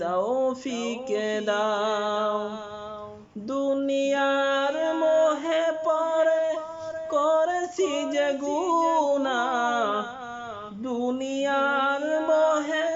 তৌফিক দাও। দুনিয়ার মোহে পরে করেছি যে গুনা দুনিয়ার মোহে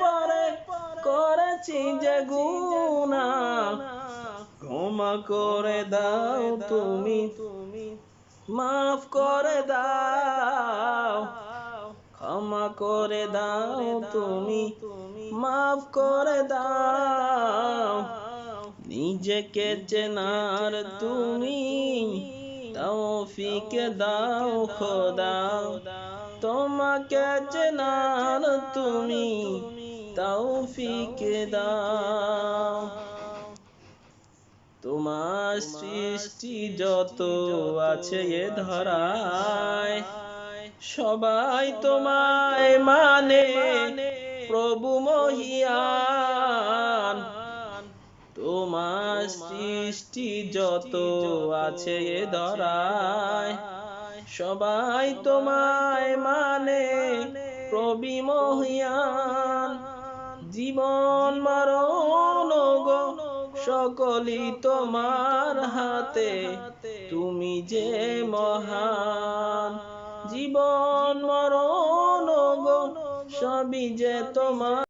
পরে করেছি যে গুনা ক্ষমা করে দাও তুমি তুমি, মাফ করে দাও। ক্ষমা করে দাও তুমি মাফ করে দাও। নিজেকে চেনার তুমি তৌফিক দাও খোদা। তোমাকে চেনার তুমি তৌফিক দাও। তোমার সৃষ্টি যত আছে এ ধরায়। সবাই তোমায় মানে প্রভু মহিয়ান। তোমার সৃষ্টি যত আছে এ ধরায়। সবাই তোমায় মানে প্রবি মহিয়ান। জীবন মরণ গো সকলই তোমার হাতে। তুমি যে মহান। জীবন মরণ গো সবই যে তোমার।